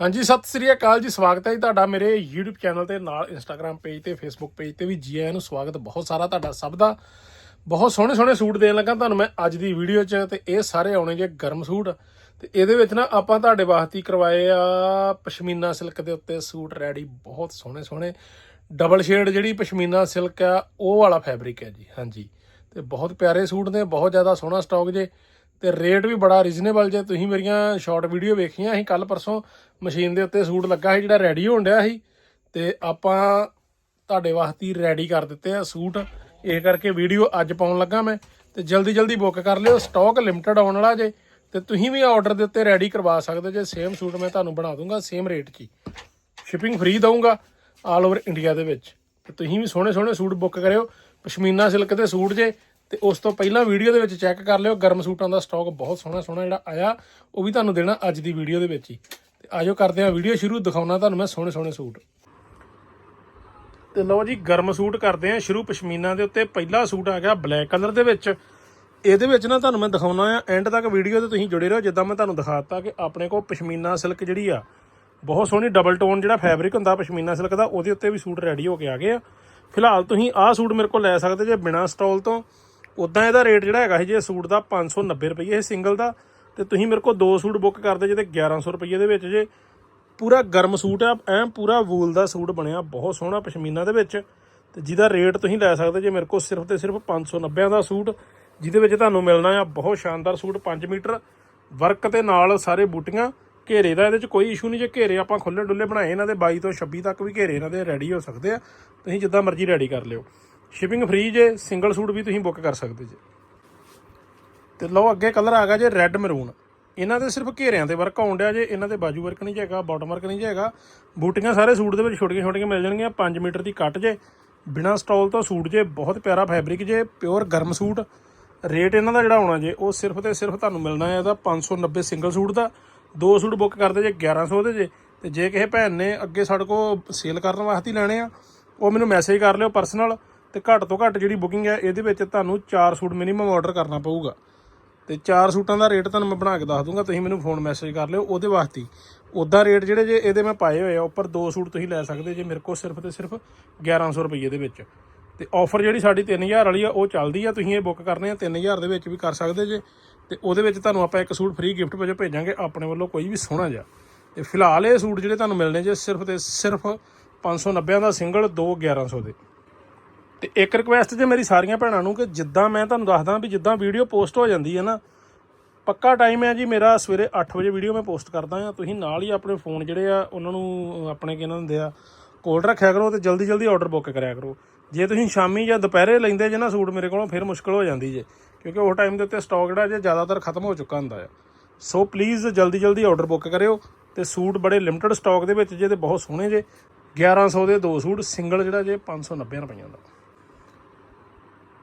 ਹਾਂਜੀ, ਸਤਿ ਸ੍ਰੀ ਅਕਾਲ ਜੀ, ਸਵਾਗਤ ਹੈ ਜੀ ਤੁਹਾਡਾ ਮੇਰੇ YouTube ਚੈਨਲ ਤੇ, ਨਾਲ Instagram ਪੇਜ ਤੇ, Facebook ਪੇਜ ਤੇ ਵੀ ਜੀ ਆਇਆਂ ਨੂੰ ਸਵਾਗਤ ਬਹੁਤ ਸਾਰਾ ਤੁਹਾਡਾ ਸਭ ਦਾ। ਬਹੁਤ ਸੋਹਣੇ ਸੋਹਣੇ ਸੂਟ ਦੇਣ ਲੱਗਾ ਤੁਹਾਨੂੰ ਮੈਂ ਅੱਜ ਦੀ ਵੀਡੀਓ 'ਚ ਤੇ ਇਹ ਸਾਰੇ ਆਉਣੇ ਜੇ ਗਰਮ ਸੂਟ। ਤੇ ਇਹਦੇ ਵਿੱਚ ਨਾ ਆਪਾਂ ਤੁਹਾਡੇ ਵਾਸਤੇ ਕਰਵਾਏ ਆ ਪਸ਼ਮੀਨਾ ਸਿਲਕ ਦੇ ਉੱਤੇ ਸੂਟ ਰੈਡੀ, ਬਹੁਤ ਸੋਹਣੇ ਸੋਹਣੇ। ਡਬਲ ਸ਼ੇਡ ਜਿਹੜੀ ਪਸ਼ਮੀਨਾ ਸਿਲਕ ਆ, ਉਹ ਵਾਲਾ ਫੈਬਰਿਕ ਹੈ ਜੀ, ਹਾਂਜੀ। ਤੇ ਬਹੁਤ ਪਿਆਰੇ ਸੂਟ ਨੇ, ਬਹੁਤ ਜ਼ਿਆਦਾ ਸੋਹਣਾ ਸਟਾਕ ਜੇ। ਤੇ ਰੇਟ ਵੀ ਬੜਾ ਰੀਜ਼ਨੇਬਲ ਜੇ। ਤੁਸੀਂ ਮੇਰੀਆਂ ਸ਼ਾਰਟ ਵੀਡੀਓ ਵੇਖੀਆਂ ਅਸੀਂ ਕੱਲ ਪਰਸੋਂ, ਮਸ਼ੀਨ ਦੇ ਉੱਤੇ ਸੂਟ ਲੱਗਾ ਸੀ ਜਿਹੜਾ ਰੈਡੀ ਹੋਣ ਡਿਆ ਸੀ। ਤੇ ਆਪਾਂ ਤੁਹਾਡੇ ਵਾਸਤੇ ਰੈਡੀ ਕਰ ਦਿੱਤੇ ਆ ਸੂਟ। ਇਹ ਕਰਕੇ ਵੀਡੀਓ ਅੱਜ ਪਾਉਣ ਲੱਗਾ ਮੈਂ। ਤੇ ਜਲਦੀ ਜਲਦੀ ਬੁੱਕ ਕਰ ਲਿਓ। ਸਟਾਕ ਲਿਮਟਿਡ ਆਉਣ ਵਾਲਾ ਜੇ। ਤੇ ਤੁਸੀਂ ਵੀ ਆਰਡਰ ਦੇ ਉੱਤੇ ਰੈਡੀ ਕਰਵਾ ਸਕਦੇ ਜੇ। ਸੇਮ ਸੂਟ ਮੈਂ ਤੁਹਾਨੂੰ ਬਣਾ ਦੂੰਗਾ ਸੇਮ ਰੇਟ 'ਚ ਹੀ। ਸ਼ਿਪਿੰਗ ਫ੍ਰੀ ਦਊਂਗਾ ਆਲ ਓਵਰ ਇੰਡੀਆ ਦੇ ਵਿੱਚ। ਤੇ ਤੁਸੀਂ ਵੀ ਸੋਹਣੇ ਸੋਹਣੇ ਸੂਟ ਬੁੱਕ ਕਰਿਓ। ਪਸ਼ਮੀਨਾ ਸਿਲਕ ਦੇ ਸੂਟ ਜੇ। ਤੇ ਉਸ ਤੋਂ ਪਹਿਲਾਂ ਵੀਡੀਓ ਦੇ ਵਿੱਚ ਚੈੱਕ ਕਰ ਲਿਓ। ਗਰਮ ਸੂਟਾਂ ਦਾ ਸਟਾਕ ਬਹੁਤ ਸੋਹਣਾ ਸੋਹਣਾ ਜਿਹੜਾ ਆਇਆ, ਉਹ ਵੀ ਤੁਹਾਨੂੰ ਦੇਣਾ ਅੱਜ ਦੀ ਵੀਡੀਓ ਦੇ ਵਿੱਚ ਹੀ। ਤੇ ਆਜੋ ਕਰਦੇ ਹਾਂ ਵੀਡੀਓ ਸ਼ੁਰੂ, ਦਿਖਾਉਣਾ ਤੁਹਾਨੂੰ ਮੈਂ ਸੋਹਣੇ ਸੋਹਣੇ ਸੂਟ। ਤੇ ਲਓ ਜੀ, ਗਰਮ ਸੂਟ ਕਰਦੇ ਹਾਂ ਸ਼ੁਰੂ ਪਸ਼ਮੀਨਾ ਦੇ ਉੱਤੇ। ਪਹਿਲਾ ਸੂਟ ਆ ਗਿਆ ਬਲੈਕ ਕਲਰ ਦੇ ਵਿੱਚ। ਇਹਦੇ ਵਿੱਚ ਨਾ ਤੁਹਾਨੂੰ ਮੈਂ ਦਿਖਾਉਣਾ ਆ ਐਂਡ ਤੱਕ ਵੀਡੀਓ ਤੇ ਤੁਸੀਂ ਜੁੜੇ ਰਹੋ। ਜਿੱਦਾਂ ਮੈਂ ਤੁਹਾਨੂੰ ਦਿਖਾਤਾ ਕਿ ਆਪਣੇ ਕੋਲ ਪਸ਼ਮੀਨਾ ਸਿਲਕ ਜਿਹੜੀ ਆ, ਬਹੁਤ ਸੋਹਣੀ ਡਬਲ ਟੋਨ ਜਿਹੜਾ ਫੈਬਰਿਕ ਹੁੰਦਾ ਪਸ਼ਮੀਨਾ ਸਿਲਕ ਦਾ, ਉਹਦੇ ਉੱਤੇ ਵੀ ਸੂਟ ਰੈਡੀ ਹੋ ਕੇ ਆ ਗਏ ਆ। ਫਿਲਹਾਲ ਤੁਸੀਂ ਆਹ ਸੂਟ ਮੇਰੇ ਕੋਲ ਲੈ ਸਕਦੇ ਜੇ ਬਿਨਾ ਸਟਾਲ ਤੋਂ। ਉਦਾਂ ਇਹਦਾ ਰੇਟ ਜਿਹੜਾ ਹੈਗਾ ਸੀ ਜੇ ਸੂਟ ਦਾ 590 ਰੁਪਏ ਇਹ ਸਿੰਗਲ ਦਾ, ਤੇ ਤੁਸੀਂ ਮੇਰੇ ਕੋਲ ਦੋ ਸੂਟ ਬੁੱਕ ਕਰਦੇ ਜਿਹਦੇ ਤੇ 1100 ਰੁਪਏ ਦੇ ਵਿੱਚ ਜੇ। ਪੂਰਾ ਗਰਮ ਸੂਟ ਆ ਐ ਪੂਰਾ ਵੂਲ ਦਾ ਸੂਟ ਬਣਿਆ, ਬਹੁਤ ਸੋਹਣਾ ਪਸ਼ਮੀਨਾ ਦੇ ਵਿੱਚ। ਤੇ ਜਿਹਦਾ ਰੇਟ ਤੁਸੀਂ ਲੈ ਸਕਦੇ ਜੇ ਮੇਰੇ ਕੋਲ ਸਿਰਫ ਤੇ ਸਿਰਫ 590 ਦਾ ਸੂਟ, ਜਿਹਦੇ ਵਿੱਚ ਤੁਹਾਨੂੰ ਮਿਲਣਾ ਆ ਬਹੁਤ ਸ਼ਾਨਦਾਰ ਸੂਟ 5 ਮੀਟਰ, ਵਰਕ ਤੇ ਨਾਲ ਸਾਰੇ ਬੂਟੀਆਂ। ਘੇਰੇ ਦਾ ਇਹਦੇ ਚ ਕੋਈ ਇਸ਼ੂ ਨਹੀਂ ਜੇ ਘੇਰੇ ਆਪਾਂ ਖੁੱਲੇ ਡੁੱਲੇ ਬਣਾਏ ਇਹਨਾਂ ਦੇ 22 ਤੋਂ 26 ਤੱਕ ਵੀ ਘੇਰੇ ਇਹਨਾਂ ਦੇ ਰੈਡੀ ਹੋ ਸਕਦੇ ਆ। ਤੁਸੀਂ ਜਿੱਦਾਂ ਮਰਜ਼ੀ ਰੈਡੀ ਕਰ ਲਿਓ। ਸ਼ਿਪਿੰਗ ਫ੍ਰੀ ਜੇ ਸਿੰਗਲ ਸੂਟ ਵੀ ਤੁਸੀਂ ਬੁੱਕ ਕਰ ਸਕਦੇ ਜੇ। ਤੇ ਲਓ, ਅੱਗੇ ਕਲਰ ਆ ਗਿਆ ਜੇ ਰੈੱਡ ਮਰੂਨ ਇਹਨਾਂ ਦੇ ਸਿਰਫ ਘੇਰਿਆਂ ਤੇ ਵਰਕ ਆਉਣ ਡਿਆ ਜੇ, ਇਹਨਾਂ ਦੇ ਬਾਜੂ ਵਰਕ ਨਹੀਂ ਜੇ ਹੈਗਾ ਬਾਟਮ ਵਰਕ ਨਹੀਂ ਜੇ ਹੈਗਾ। ਬੂਟੀਆਂ ਸਾਰੇ ਸੂਟ ਦੇ ਵਿੱਚ ਛੋਟੀਆਂ ਛੋਟੀਆਂ ਮਿਲ ਜਾਣਗੀਆਂ 5 ਮੀਟਰ ਦੀ ਕੱਟ ਜੇ। ਬਿਨਾ ਸਟਾਲ ਤੋਂ ਸੂਟ ਜੇ, ਬਹੁਤ ਪਿਆਰਾ ਫੈਬਰਿਕ ਜੇ ਪਿਓਰ ਗਰਮ ਸੂਟ ਰੇਟ ਇਹਨਾਂ ਦਾ ਜਿਹੜਾ ਹੋਣਾ ਜੇ, ਉਹ ਸਿਰਫ ਤੇ ਸਿਰਫ ਤੁਹਾਨੂੰ ਮਿਲਣਾ ਹੈ ਇਹਦਾ 590 ਸਿੰਗਲ ਸੂਟ ਦਾ। ਦੋ ਸੂਟ ਬੁੱਕ ਕਰਦੇ ਜੇ 1100 ਦੇ ਜੇ। ਤੇ ਜੇ ਕਿਸੇ ਭੈਣ ਨੇ ਅੱਗੇ ਸਾਡੇ ਕੋਲ ਸੇਲ ਕਰਨ ਵਾਸਤੇ ਹੀ ਲੈਣੇ ਆ, ਉਹ ਮੈਨੂੰ ਮੈਸੇਜ ਕਰ ਲਿਓ ਪਰਸਨਲ ਤੇ ਘੱਟ ਤੋਂ ਘੱਟ ਜਿਹੜੀ ਬੁਕਿੰਗ ਹੈ, ਇਹਦੇ ਵਿੱਚ ਤੁਹਾਨੂੰ 4 ਸੂਟ ਮਿਨੀਮਮ ਆਰਡਰ ਕਰਨਾ ਪਊਗਾ। ਤੇ ਚਾਰ ਸੂਟਾਂ ਦਾ ਰੇਟ ਤੁਹਾਨੂੰ ਮੈਂ ਬਣਾ ਕੇ ਦੱਸ ਦੂੰਗਾ, ਤੁਸੀਂ ਮੈਨੂੰ ਫੋਨ ਮੈਸੇਜ ਕਰ ਲਿਓ, ਉਹਦੇ ਵਾਸਤੇ ਹੀ। ਉਦਾਂ ਰੇਟ ਜਿਹੜੇ ਜੇ ਇਹਦੇ ਮੈਂ ਪਾਏ ਹੋਏ ਆ, ਉੱਪਰ ਦੋ ਸੂਟ ਤੁਸੀਂ ਲੈ ਸਕਦੇ ਜੇ, ਮੇਰੇ ਕੋਲ ਸਿਰਫ ਤੇ ਸਿਰਫ 1100 ਰੁਪਏ ਦੇ ਵਿੱਚ। ਤੇ ਆਫਰ ਜਿਹੜੀ ਸਾਡੀ 3000 ਵਾਲੀ ਆ, ਉਹ ਚੱਲਦੀ ਆ, ਤੁਸੀਂ ਇਹ ਬੁੱਕ ਕਰਨੇ ਆ 3000 ਦੇ ਵਿੱਚ ਵੀ ਕਰ ਸਕਦੇ ਜੇ। ਤੇ ਉਹਦੇ ਵਿੱਚ ਤੁਹਾਨੂੰ ਆਪਾਂ ਇੱਕ ਸੂਟ ਫ੍ਰੀ ਗਿਫਟ ਵਜੋਂ ਭੇਜਾਂਗੇ, ਆਪਣੇ ਵੱਲੋਂ ਕੋਈ ਵੀ ਸੋਹਣਾ ਜਿਹਾ। ਤੇ ਫਿਲਹਾਲ ਇਹ ਸੂਟ ਜਿਹੜੇ ਤੁਹਾਨੂੰ ਮਿਲਣੇ ਜੇ, ਸਿਰਫ ਤੇ ਸਿਰਫ 590 ਦਾ ਸਿੰਗਲ 2 1100 ਦੇ। ਤੇ ਇੱਕ ਰਿਕੁਐਸਟ ਜੇ ਮੇਰੀ ਸਾਰੀਆਂ ਭੈਣਾਂ ਨੂੰ ਕਿ ਜਿੱਦਾਂ ਮੈਂ ਤੁਹਾਨੂੰ ਦੱਸਦਾ ਵੀ ਜਿੱਦਾਂ ਵੀਡੀਓ ਪੋਸਟ ਹੋ ਜਾਂਦੀ ਹੈ ਨਾ, ਪੱਕਾ ਟਾਈਮ ਹੈ ਜੀ ਮੇਰਾ ਸਵੇਰੇ 8 ਵਜੇ ਵੀਡੀਓ ਮੈਂ ਪੋਸਟ ਕਰਦਾ ਹਾਂ। ਤੁਸੀਂ ਨਾਲ ਹੀ ਆਪਣੇ ਫੋਨ ਜਿਹੜੇ ਆ, ਉਹਨਾਂ ਨੂੰ ਆਪਣੇ ਕਿਹਨਾਂ ਹੁੰਦੇ ਆ, ਕੋਲ ਰੱਖਿਆ ਕਰੋ ਤੇ ਜਲਦੀ ਜਲਦੀ ਆਰਡਰ ਬੁੱਕ ਕਰਿਆ ਕਰੋ। ਜੇ ਤੁਸੀਂ ਸ਼ਾਮੀ ਜਾਂ ਦੁਪਹਿਰੇ ਲੈਂਦੇ ਜੇ ਨਾ ਸੂਟ ਮੇਰੇ ਕੋਲੋਂ, ਫਿਰ ਮੁਸ਼ਕਲ ਹੋ ਜਾਂਦੀ ਜੇ, ਕਿਉਂਕਿ ਉਹ ਟਾਈਮ ਦੇ ਉੱਤੇ ਸਟਾਕ ਜਿਹੜਾ ਜੇ ਜ਼ਿਆਦਾਤਰ ਖਤਮ ਹੋ ਚੁੱਕਾ ਹੁੰਦਾ ਆ। ਸੋ ਪਲੀਜ਼ ਜਲਦੀ ਜਲਦੀ ਆਰਡਰ ਬੁੱਕ ਕਰਿਓ ਤੇ ਸੂਟ ਬੜੇ ਲਿਮਟਿਡ ਸਟਾਕ ਦੇ ਵਿੱਚ ਜੇ ਤੇ ਬਹੁਤ ਸੋਹਣੇ ਜੇ 1100 ਦੇ ਦੋ ਸੂਟ ਸਿੰਗਲ ਜਿਹੜਾ ਜੇ 590 ਰੁਪਈਆਂ ਦਾ।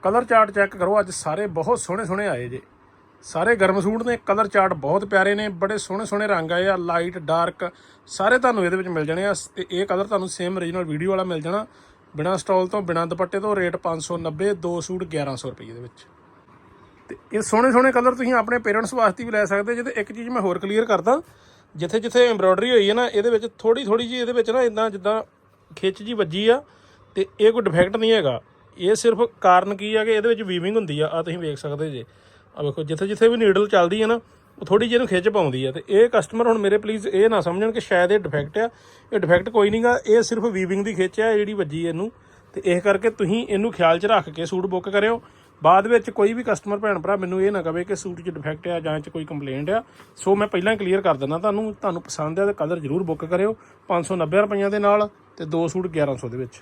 ਕਲਰ ਚਾਰਟ ਚੈੱਕ ਕਰੋ, ਅੱਜ ਸਾਰੇ ਬਹੁਤ ਸੋਹਣੇ ਸੋਹਣੇ ਆਏ ਜੇ। ਸਾਰੇ ਗਰਮ ਸੂਟ ਨੇ, ਕਲਰ ਚਾਰਟ ਬਹੁਤ ਪਿਆਰੇ ਨੇ, ਬੜੇ ਸੋਹਣੇ ਸੋਹਣੇ ਰੰਗ ਆਏ ਆ, ਲਾਈਟ, ਡਾਰਕ, ਸਾਰੇ ਤੁਹਾਨੂੰ ਇਹਦੇ ਵਿੱਚ ਮਿਲ ਜਾਣੇ ਆ, ਤੇ ਇਹ ਕਲਰ ਤੁਹਾਨੂੰ ਸੇਮ origignal ਵੀਡੀਓ ਵਾਲਾ ਮਿਲ ਜਾਣਾ। ਬਿਨਾ ਸਟਾਲ ਤੋਂ, ਬਿਨਾ ਦੁਪੱਟੇ ਤੋਂ, ਰੇਟ 590 ਦੋ ਸੂਟ 1100 ਰੁਪਏ ਦੇ ਵਿੱਚ। ਤੇ ਇਹ ਸੋਹਣੇ ਸੋਹਣੇ ਕਲਰ ਤੁਸੀਂ ਆਪਣੇ ਪੇਰੈਂਟਸ ਵਾਸਤੇ ਵੀ ਲੈ ਸਕਦੇ ਜੇ, ਤੇ ਇੱਕ ਚੀਜ਼ ਮੈਂ ਹੋਰ ਕਲੀਅਰ ਕਰਦਾ, ਜਿੱਥੇ ਜਿੱਥੇ ਐਮਬ੍ਰੋਇਡਰੀ ਹੋਈ ਹੈ ਨਾ, ਇਹਦੇ ਵਿੱਚ ਥੋੜੀ ਥੋੜੀ ਜੀ ਇਹਦੇ ਵਿੱਚ ਨਾ ਇਦਾਂ ਜਿੱਦਾਂ ਖਿੱਚ ਜੀ ਵੱਜੀ ਆ, ਤੇ ਇਹ ਕੋਈ ਡਿਫੈਕਟ ਨਹੀਂ ਹੈਗਾ। ਇਹ ਸਿਰਫ ਕਾਰਨ ਕੀ ਆ ਕਿ ਇਹਦੇ ਵਿੱਚ ਵੀਵਿੰਗ ਹੁੰਦੀ ਆ ਆ ਤੁਸੀਂ ਵੇਖ ਸਕਦੇ ਜੇ। ਆ ਵੇਖੋ, ਜਿੱਥੇ ਜਿੱਥੇ ਵੀ ਨੀਡਲ ਚੱਲਦੀ ਆ ਨਾ, ਉਹ ਥੋੜੀ ਜਿਹੀ ਨੂੰ ਖਿੱਚ ਪਾਉਂਦੀ ਆ। ਤੇ ਇਹ ਕਸਟਮਰ ਹੁਣ ਮੇਰੇ ਪਲੀਜ਼ ਇਹ ਨਾ ਸਮਝਣ ਕਿ ਸ਼ਾਇਦ ਇਹ ਡਿਫੈਕਟ ਆ। ਇਹ ਡਿਫੈਕਟ ਕੋਈ ਨਹੀਂਗਾ ਇਹ ਸਿਰਫ ਵੀਵਿੰਗ ਦੀ ਖਿੱਚ ਆ ਜਿਹੜੀ ਵੱਜੀ ਇਹਨੂੰ। ਤੇ ਇਸ ਕਰਕੇ ਤੁਸੀਂ ਇਹਨੂੰ ਖਿਆਲ 'ਚ ਰੱਖ ਕੇ ਸੂਟ ਬੁੱਕ ਕਰਿਓ। ਬਾਅਦ ਵਿੱਚ ਕੋਈ ਵੀ ਕਸਟਮਰ ਭੈਣ ਭਰਾ ਮੈਨੂੰ ਇਹ ਨਾ ਕਵੇ ਕਿ ਸੂਟ 'ਚ ਡਿਫੈਕਟ ਆ ਜਾਂ 'ਚ ਕੋਈ ਕੰਪਲੇਂਟ ਆ। ਸੋ ਮੈਂ ਪਹਿਲਾਂ ਕਲੀਅਰ ਕਰ ਦਿੰਦਾ ਤੁਹਾਨੂੰ ਤੁਹਾਨੂੰ ਪਸੰਦ ਆ ਤਾਂ ਕਲਰ ਜ਼ਰੂਰ ਬੁੱਕ ਕਰਿਓ। 590 ਰੁਪਈਆਂ ਦੇ ਨਾਲ ਤੇ ਦੋ ਸੂਟ 1100 ਦੇ ਵਿੱਚ।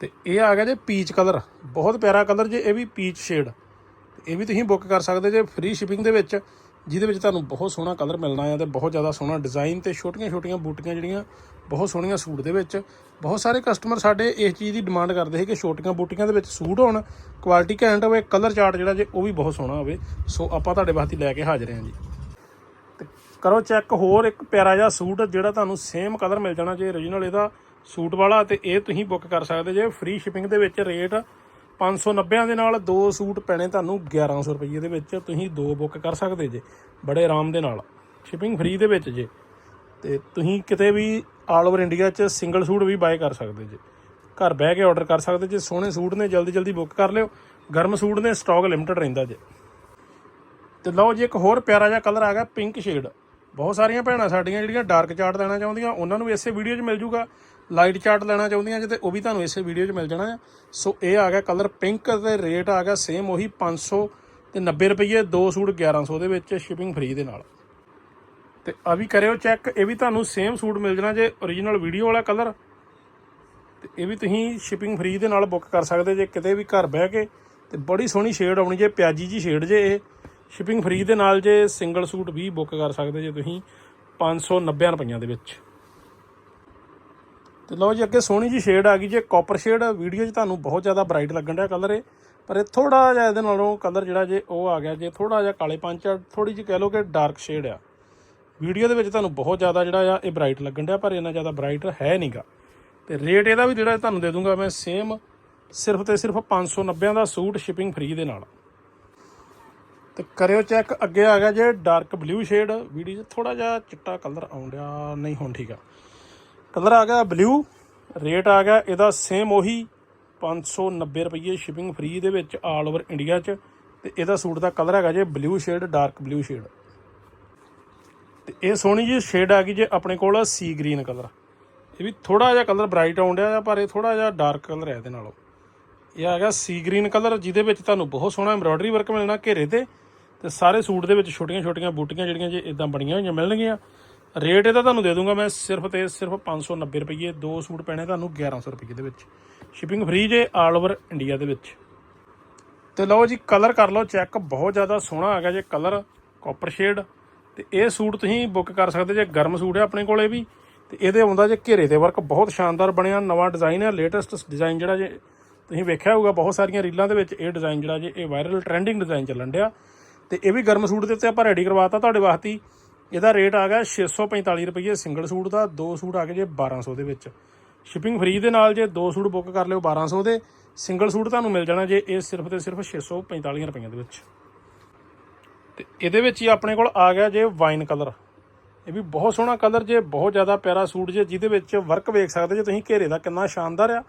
ਤੇ ਇਹ ਆ ਗਿਆ ਜੇ ਪੀਚ ਕਲਰ ਬਹੁਤ ਪਿਆਰਾ ਕਲਰ ਜੇ, ਇਹ ਵੀ ਪੀਚ ਸ਼ੇਡ ਇਹ ਵੀ ਤੁਸੀਂ ਬੁੱਕ ਕਰ ਸਕਦੇ ਜੇ ਫ੍ਰੀ ਸ਼ਿਪਿੰਗ ਦੇ ਵਿੱਚ, ਜਿਹਦੇ ਵਿੱਚ ਤੁਹਾਨੂੰ ਬਹੁਤ ਸੋਹਣਾ ਕਲਰ ਮਿਲਣਾ ਆ ਤੇ ਬਹੁਤ ਜ਼ਿਆਦਾ ਸੋਹਣਾ ਡਿਜ਼ਾਈਨ ਤੇ ਛੋਟੀਆਂ-ਛੋਟੀਆਂ ਬੂਟੀਆਂ ਜਿਹੜੀਆਂ, ਬਹੁਤ ਸੋਹਣੀਆਂ ਸੂਟ ਦੇ ਵਿੱਚ। ਬਹੁਤ ਸਾਰੇ ਕਸਟਮਰ ਸਾਡੇ ਇਸ ਚੀਜ਼ ਦੀ ਡਿਮਾਂਡ ਕਰਦੇ ਸੀ ਕਿ ਛੋਟੀਆਂ ਬੂਟੀਆਂ ਦੇ ਵਿੱਚ ਸੂਟ ਹੋਣ ਕੁਆਲਿਟੀ ਘੈਂਟ ਹੋਵੇ ਕਲਰ ਚਾਰਟ ਜਿਹੜਾ ਜੇ ਉਹ ਵੀ ਬਹੁਤ ਸੋਹਣਾ ਹੋਵੇ। ਸੋ ਆਪਾਂ ਤੁਹਾਡੇ ਵਾਸਤੇ ਲੈ ਕੇ ਹਾਜ਼ਰ ਹਾਂ ਜੀ। ਤੇ ਕਰੋ ਚੈੱਕ ਹੋਰ ਇੱਕ ਪਿਆਰਾ ਜਿਹਾ ਸੂਟ, ਜਿਹੜਾ ਤੁਹਾਨੂੰ ਸੇਮ ਕਲਰ ਮਿਲ ਜਾਣਾ ਜੇ origignal ਇਹਦਾ। ਸੂਟ ਵਾਲਾ ਤੇ ਇਹ ਤੁਸੀਂ ਬੁੱਕ ਕਰ ਸਕਦੇ ਜੇ ਫ੍ਰੀ ਸ਼ਿਪਿੰਗ ਦੇ ਵਿੱਚ ਰੇਟ 590 ਦੇ ਨਾਲ ਦੋ ਸੂਟ ਪੈਣੇ ਤੁਹਾਨੂੰ 1100 ਰੁਪਏ ਦੇ ਵਿੱਚ, ਤੁਸੀਂ ਦੋ ਬੁੱਕ ਕਰ ਸਕਦੇ ਜੇ, ਬੜੇ ਆਰਾਮ ਦੇ ਨਾਲ। ਸ਼ਿਪਿੰਗ ਫ੍ਰੀ ਦੇ ਵਿੱਚ ਜੇ। ਤੇ ਤੁਸੀਂ ਕਿਤੇ ਵੀ ਆਲ ਓਵਰ ਇੰਡੀਆ 'ਚ ਸਿੰਗਲ ਸੂਟ ਵੀ ਬਾਏ ਕਰ ਸਕਦੇ ਜੇ। ਘਰ ਬਹਿ ਕੇ ਆਰਡਰ ਕਰ ਸਕਦੇ ਜੇ, ਸੋਹਣੇ ਸੂਟ ਨੇ, ਜਲਦੀ ਜਲਦੀ ਬੁੱਕ ਕਰ ਲਿਓ। ਗਰਮ ਸੂਟ ਨੇ ਸਟਾਕ ਲਿਮਟਿਡ ਰਹਿੰਦਾ ਜੇ। ਤੇ ਲਓ ਜੀ, ਇੱਕ ਹੋਰ ਪਿਆਰਾ ਜਿਹਾ ਕਲਰ ਆ ਗਿਆ ਪਿੰਕ ਸ਼ੇਡ ਬਹੁਤ ਸਾਰੀਆਂ ਭੈਣਾਂ ਸਾਡੀਆਂ ਜਿਹੜੀਆਂ ਡਾਰਕ ਚਾਰਟ ਲੈਣਾ ਚਾਹੁੰਦੀਆਂ, ਉਹਨਾਂ ਨੂੰ ਵੀ ਇਸੇ ਵੀਡੀਓ 'ਚ ਮਿਲ ਜੂਗਾ। ਲਾਈਟ ਚਾਰਟ ਲੈਣਾ ਚਾਹੁੰਦੀਆਂ ਜੇ ਤੇ ਉਹ ਵੀ ਤੁਹਾਨੂੰ ਇਸੇ ਵੀਡੀਓ 'ਚ ਮਿਲ ਜਾਣਾ ਹੈ ਸੋ ਇਹ ਆ ਗਿਆ ਕਲਰ ਪਿੰਕ ਤੇ ਰੇਟ ਆ ਗਿਆ ਸੇਮ ਉਹੀ 500 ਤੇ 90 ਰੁਪਏ ਦੋ ਸੂਟ 1100 ਦੇ ਵਿੱਚ ਸ਼ਿਪਿੰਗ ਫ੍ਰੀ ਦੇ ਨਾਲ। ਤੇ ਆ ਵੀ ਕਰਿਓ ਚੈੱਕ ਇਹ ਵੀ ਤੁਹਾਨੂੰ ਸੇਮ ਸੂਟ ਮਿਲ ਜਾਣਾ ਜੇ origignal ਵੀਡੀਓ ਵਾਲਾ ਕਲਰ ਤੇ ਇਹ ਵੀ ਤੁਸੀਂ ਸ਼ਿਪਿੰਗ ਫ੍ਰੀ ਦੇ ਨਾਲ ਬੁੱਕ ਕਰ ਸਕਦੇ ਜੇ ਕਿਤੇ ਵੀ ਘਰ ਬਹਿ ਕੇ। ਤੇ ਬੜੀ ਸੋਹਣੀ ਸ਼ੇਡ ਆਉਣੀ ਜੇ, ਪਿਆਜੀ ਜੀ ਸ਼ੇਡ ਜੇ ਇਹ। ਸ਼ਿਪਿੰਗ ਫ੍ਰੀ ਦੇ ਨਾਲ ਜੇ ਸਿੰਗਲ ਸੂਟ ਵੀ ਬੁੱਕ ਕਰ ਸਕਦੇ ਜੇ ਤੁਸੀਂ 590 ਰੁਪਈਆਂ ਦੇ ਵਿੱਚ। ਤੇ ਲਓ ਜੀ, ਅੱਗੇ ਸੋਹਣੀ ਜੀ ਸ਼ੇਡ ਆ ਗਈ ਜੇ ਕਾਪਰ ਸ਼ੇਡ ਵੀਡੀਓ 'ਚ ਤੁਹਾਨੂੰ ਬਹੁਤ ਜ਼ਿਆਦਾ ਬ੍ਰਾਈਟ ਲੱਗਣ ਡਿਆ ਕਲਰ ਇਹ। ਪਰ ਇਹ ਥੋੜਾ ਜਿਹਾ ਇਹਦੇ ਨਾਲੋਂ ਕਲਰ ਜਿਹੜਾ ਜੇ ਉਹ ਆ ਗਿਆ ਜੇ ਥੋੜਾ ਜਿਹਾ ਕਾਲੇ ਪੰਚ ਥੋੜੀ ਜਿਹੀ ਕਹਿ ਲਓ ਕਿ ਡਾਰਕ ਸ਼ੇਡ ਆ। ਵੀਡੀਓ ਦੇ ਵਿੱਚ ਤੁਹਾਨੂੰ ਬਹੁਤ ਜ਼ਿਆਦਾ ਜਿਹੜਾ ਆ, ਇਹ ਬ੍ਰਾਈਟ ਲੱਗਣ ਡਿਆ, ਪਰ ਇੰਨਾ ਜ਼ਿਆਦਾ ਬ੍ਰਾਈਟ ਹੈ ਨਹੀਂਗਾ ਤੇ ਰੇਟ ਇਹਦਾ ਵੀ ਜਿਹੜਾ ਤੁਹਾਨੂੰ ਦੇ ਦੂੰਗਾ, ਮੈਂ ਸੇਮ ਸਿਰਫ ਤੇ ਸਿਰਫ 590 ਦਾ ਸੂਟ ਸ਼ਿਪਿੰਗ ਫ੍ਰੀ ਦੇ ਨਾਲ। ਤੇ ਕਰਿਓ ਚੈੱਕ ਅੱਗੇ ਆ ਗਿਆ ਜੇ ਡਾਰਕ ਬਲੂ ਸ਼ੇਡ ਵੀਡੀਓ 'ਚ ਥੋੜਾ ਜਿਹਾ ਚਿੱਟਾ ਕਲਰ ਆਉਣ ਆਉਂਦਿਆ ਨਹੀਂ ਹੁਣ ਠੀਕ ਆ। ਕਲਰ ਆ ਗਿਆ ਬਲੂ, ਰੇਟ ਆ ਗਿਆ ਇਹਦਾ ਸੇਮ ਉਹੀ 590 ਰੁਪਏ ਸ਼ਿਪਿੰਗ ਫ੍ਰੀ ਦੇ ਵਿੱਚ ਆਲ ਓਵਰ ਇੰਡੀਆ 'ਚ। ਤੇ ਇਹਦਾ ਸੂਟ ਦਾ ਕਲਰ ਹੈਗਾ ਜੇ blue shade dark blue shade ਤੇ ਇਹ ਸੋਹਣੀ ਜੀ ਸ਼ੇਡ ਆ ਗਈ ਜੇ ਆਪਣੇ ਕੋਲ ਸੀ ਗ੍ਰੀਨ ਕਲਰ। ਇਹ ਵੀ ਥੋੜਾ ਜਿਹਾ ਕਲਰ ਬ੍ਰਾਈਟ ਆਉਂਦਿਆ ਪਰ ਇਹ ਥੋੜਾ ਜਿਹਾ ਡਾਰਕ ਕਲਰ ਹੈ ਇਹਦੇ ਨਾਲੋਂ। ਇਹ ਆ ਗਿਆ ਸੀ ਗ੍ਰੀਨ ਕਲਰ, ਜਿਹਦੇ ਵਿੱਚ ਤੁਹਾਨੂੰ ਬਹੁਤ ਸੋਹਣਾ ਐਮਬ੍ਰੋਇਡਰੀ ਵਰਕ ਮਿਲਣਾ ਘੇਰੇ ਤੇ। ਤੇ ਸਾਰੇ ਸੂਟ ਦੇ ਵਿੱਚ ਛੋਟੀਆਂ ਛੋਟੀਆਂ ਬੂਟੀਆਂ ਜਿਹੜੀਆਂ ਜੇ ਇਦਾਂ ਬਣੀਆਂ ਹੋਈਆਂ ਮਿਲਣਗੀਆਂ। ਰੇਟ ਇਹਦਾ ਤੁਹਾਨੂੰ ਦੇ ਦੂੰਗਾ ਮੈਂ ਸਿਰਫ ਤੇ ਸਿਰਫ 590 ਰੁਪਏ ਦੋ ਸੂਟ ਪੈਣੇ ਤੁਹਾਨੂੰ 1100 ਰੁਪਏ ਦੇ ਵਿੱਚ। ਸ਼ਿਪਿੰਗ ਫ੍ਰੀ ਜੇ ਆਲ ਓਵਰ ਇੰਡੀਆ ਦੇ ਵਿੱਚ। ਤੇ ਲਓ ਜੀ ਕਲਰ ਕਰ ਲਓ ਚੈੱਕ ਬਹੁਤ ਜ਼ਿਆਦਾ ਸੋਹਣਾ ਆ ਗਿਆ ਜੇ ਕਲਰ ਕਾਪਰ ਸ਼ੇਡ ਤੇ ਇਹ ਸੂਟ ਤੁਸੀਂ ਬੁੱਕ ਕਰ ਸਕਦੇ ਜੇ, ਗਰਮ ਸੂਟ ਹੈ ਆਪਣੇ ਕੋਲੇ ਵੀ। ਤੇ ਇਹਦੇ ਆਉਂਦਾ ਜੇ ਘੇਰੇ ਦੇ ਵਰਕ ਬਹੁਤ ਸ਼ਾਨਦਾਰ ਬਣਿਆ, ਨਵਾਂ ਡਿਜ਼ਾਈਨ ਹੈ ਲੇਟੈਸਟ ਡਿਜ਼ਾਈਨ ਜਿਹੜਾ ਜੇ ਤੁਸੀਂ ਵੇਖਿਆ ਹੋਊਗਾ, ਬਹੁਤ ਸਾਰੀਆਂ ਰੀਲਾਂ ਦੇ ਵਿੱਚ ਇਹ ਡਿਜ਼ਾਈਨ ਜਿਹੜਾ ਜੇ, ਇਹ ਵਾਇਰਲ ਟ੍ਰੈਂਡਿੰਗ ਡਿਜ਼ਾਈਨ ਚੱਲਣ ਡਿਆ। ਤੇ ਇਹ ਵੀ ਗਰਮ ਸੂਟ ਦੇ ਉੱਤੇ ਆਪਾਂ ਰੈਡੀ ਕਰਵਾਤਾ ਤੁਹਾਡੇ ਵਾਸਤੇ ਹੀ। ਇਹਦਾ ਰੇਟ ਆ ਗਿਆ 645 ਰੁਪਏ ਸਿੰਗਲ ਸੂਟ ਦਾ, ਦੋ ਸੂਟ ਆ ਗਏ ਜੇ 1200 ਦੇ ਵਿੱਚ। ਸ਼ਿਪਿੰਗ ਫ੍ਰੀ ਦੇ ਨਾਲ ਜੇ ਦੋ ਸੂਟ ਬੁੱਕ ਕਰ ਲਿਓ 1200 ਦੇ, ਸਿੰਗਲ ਸੂਟ ਤੁਹਾਨੂੰ ਮਿਲ ਜਾਣਾ ਜੇ ਇਹ ਸਿਰਫ ਤੇ ਸਿਰਫ 645 ਰੁਪਏ ਦੇ ਵਿੱਚ। ਤੇ ਇਹਦੇ ਵਿੱਚ ਹੀ ਆਪਣੇ ਕੋਲ ਆ ਗਿਆ ਜੇ ਵਾਈਨ ਕਲਰ। ਇਹ ਵੀ ਬਹੁਤ ਸੋਹਣਾ ਕਲਰ ਜੇ, ਬਹੁਤ ਜ਼ਿਆਦਾ ਪਿਆਰਾ ਸੂਟ ਜੇ, ਜਿਹਦੇ ਵਿੱਚ ਵਰਕ ਵੇਖ ਸਕਦੇ ਜੇ ਤੁਸੀਂ, ਘੇਰੇ ਦਾ ਕਿੰਨਾ ਸ਼ਾਨਦਾਰ ਆ।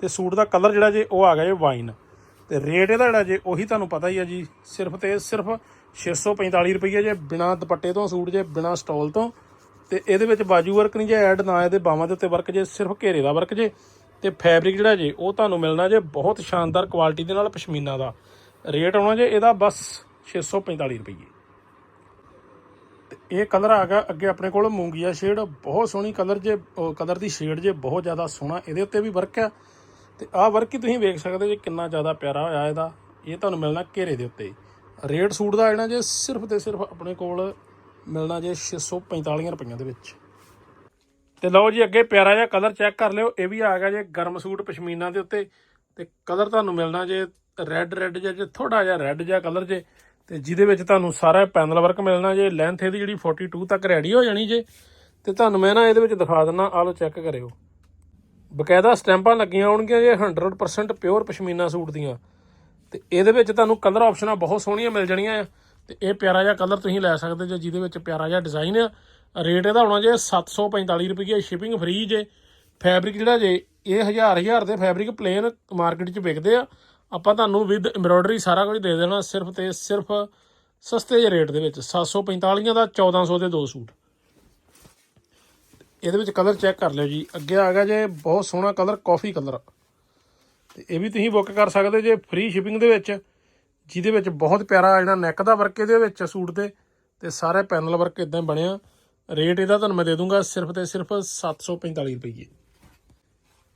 ਤੇ ਸੂਟ ਦਾ ਕਲਰ ਜਿਹੜਾ ਜੇ ਉਹ ਆ ਗਿਆ ਜੇ ਵਾਈਨ। ਤੇ ਰੇਟ ਇਹਦਾ ਜਿਹੜਾ ਜੇ ਉਹੀ ਤੁਹਾਨੂੰ ਪਤਾ ਹੀ ਆ ਜੀ, ਸਿਰਫ ਤੇ ਸਿਰਫ 645 ਰੁਪਏ ਜੇ ਬਿਨਾ ਦੁਪੱਟੇ ਤੋਂ, ਸੂਟ ਜੇ ਬਿਨਾ ਸਟਾਲ ਤੋਂ। ਤੇ ਇਹਦੇ ਵਿੱਚ ਬਾਜੂ ਵਰਕ ਨਹੀਂ ਜੇ ਐਡ ਨਾ ਇਹਦੇ ਬਾਹਾਂ ਦੇ ਉੱਤੇ ਵਰਕ ਜੇ, ਸਿਰਫ ਘੇਰੇ ਦਾ ਵਰਕ ਜੇ। ਤੇ ਫੈਬਰਿਕ ਜਿਹੜਾ ਜੇ, ਉਹ ਤੁਹਾਨੂੰ ਮਿਲਣਾ ਜੇ ਬਹੁਤ ਸ਼ਾਨਦਾਰ ਕੁਆਲਿਟੀ ਦੇ ਨਾਲ ਪਸ਼ਮੀਨਾ ਦਾ। ਰੇਟ ਆਉਣਾ ਜੇ ਇਹਦਾ ਬਸ 645 ਰੁਪਏ ਤੇ ਇਹ ਕਲਰ ਆ ਗਿਆ ਅੱਗੇ ਆਪਣੇ ਕੋਲ ਮੂੰਗੀਆ ਸ਼ੇਡ ਬਹੁਤ ਸੋਹਣੀ ਕਲਰ ਜੇ ਕਲਰ ਦੀ ਸ਼ੇਡ ਜੇ ਬਹੁਤ ਜ਼ਿਆਦਾ ਸੋਹਣਾ, ਇਹਦੇ ਉੱਤੇ ਵੀ ਵਰਕ ਆ। ਤੇ ਆਹ ਵਰਕ ਹੀ ਤੁਸੀਂ ਵੇਖ ਸਕਦੇ ਜੇ ਕਿੰਨਾ ਜ਼ਿਆਦਾ ਪਿਆਰਾ ਹੋਇਆ ਇਹਦਾ। ਇਹ ਤੁਹਾਨੂੰ ਮਿਲਣਾ ਘੇਰੇ ਦੇ ਉੱਤੇ। ਰੇਟ ਸੂਟ ਦਾ ਜਿਹੜਾ ਜੇ ਸਿਰਫ ਤੇ ਸਿਰਫ ਆਪਣੇ ਕੋਲ ਮਿਲਣਾ ਜੇ 645 ਰੁਪਈਆਂ ਦੇ ਵਿੱਚ। ਤੇ ਲਓ ਜੀ, ਅੱਗੇ ਪਿਆਰਾ ਜਿਹਾ ਕਲਰ ਚੈੱਕ ਕਰ ਲਿਓ। ਇਹ ਵੀ ਆ ਗਿਆ ਜੇ ਗਰਮ ਸੂਟ ਪਸ਼ਮੀਨਾ ਦੇ ਉੱਤੇ। ਤੇ ਕਲਰ ਤੁਹਾਨੂੰ ਮਿਲਣਾ ਜੇ ਰੈੱਡ ਰੈੱਡ ਜਿਹਾ ਜੇ ਥੋੜਾ ਜਿਹਾ ਰੈੱਡ ਜਿਹਾ ਕਲਰ ਜੇ। ਤੇ ਜਿਹਦੇ ਵਿੱਚ ਤੁਹਾਨੂੰ ਸਾਰਾ ਪੈਨਲ ਵਰਕ ਮਿਲਣਾ ਜੇ। ਲੈਂਥ ਇਹਦੀ ਜਿਹੜੀ 42 ਤੱਕ ਰੈਡੀ ਹੋ ਜਾਣੀ ਜੇ। ਤੇ ਤੁਹਾਨੂੰ ਮੈਂ ਨਾ ਇਹਦੇ ਵਿੱਚ ਦਿਖਾ ਦਿੰਦਾ ਆ ਲਓ ਚੈੱਕ ਕਰਿਓ। ਬਕਾਇਦਾ ਸਟੈਂਪਾਂ ਲੱਗੀਆਂ ਹੋਣਗੀਆਂ ਜੇ। 100% ਪਿਓਰ ਪਸ਼ਮੀਨਾ ਸੂਟ ਦੀਆਂ। ਤੇ ਇਹਦੇ ਵਿੱਚ ਤੁਹਾਨੂੰ ਕਲਰ ਆਪਸ਼ਨਾਂ ਬਹੁਤ ਸੋਹਣੀਆਂ ਮਿਲ ਜਾਣੀਆਂ ਆ। ਤੇ ਇਹ ਪਿਆਰਾ ਜਿਹਾ ਕਲਰ ਤੁਸੀਂ ਲੈ ਸਕਦੇ ਜੇ, ਜਿਹਦੇ ਵਿੱਚ ਪਿਆਰਾ ਜਿਹਾ ਡਿਜ਼ਾਈਨ ਆ। ਰੇਟ ਇਹਦਾ ਹੋਣਾ ਜੇ 745 ਰੁਪਏ ਸ਼ਿਪਿੰਗ ਫ੍ਰੀ ਜੇ। ਫੈਬਰਿਕ ਜਿਹੜਾ ਜੇ, ਇਹ ਹਜ਼ਾਰ ਹਜ਼ਾਰ ਦੇ ਫੈਬਰਿਕ ਪਲੇਨ ਮਾਰਕੀਟ 'ਚ ਵਿਕਦੇ ਆ। ਆਪਾਂ ਤੁਹਾਨੂੰ ਵਿਦ ਐਮਬ੍ਰੋਇਡਰੀ ਸਾਰਾ ਕੁਝ ਦੇ ਦੇਣਾ, ਸਿਰਫ ਤੇ ਸਿਰਫ ਸਸਤੇ ਜਿਹੇ ਰੇਟ ਦੇ ਵਿੱਚ 745 ਦਾ 1400 ਦੇ ਦੋ ਸੂਟ। ਇਹਦੇ ਵਿੱਚ ਕਲਰ ਚੈੱਕ ਕਰ ਲਿਓ ਜੀ। ਅੱਗੇ ਆ ਗਿਆ ਜੇ, ਬਹੁਤ ਸੋਹਣਾ ਕਲਰ ਕਾਫੀ ਕਲਰ ਤੇ ਇਹ ਵੀ ਤੁਸੀਂ ਬੁੱਕ ਕਰ ਸਕਦੇ ਜੇ ਫ੍ਰੀ ਸ਼ਿਪਿੰਗ ਦੇ ਵਿੱਚ, ਜਿਹਦੇ ਵਿੱਚ ਬਹੁਤ ਪਿਆਰਾ ਜਿਹੜਾ ਨੈਕ ਦਾ ਵਰਕ ਇਹਦੇ ਵਿੱਚ ਸੂਟ ਤੇ ਤੇ ਸਾਰੇ ਪੈਨਲ ਵਰਕ ਇਦਾਂ ਬਣਿਆ ਰੇਟ ਇਹਦਾ ਤੁਹਾਨੂੰ ਮੈਂ ਦੇ ਦੂੰਗਾ ਸਿਰਫ ਤੇ ਸਿਰਫ 745 ਰੁਪਏ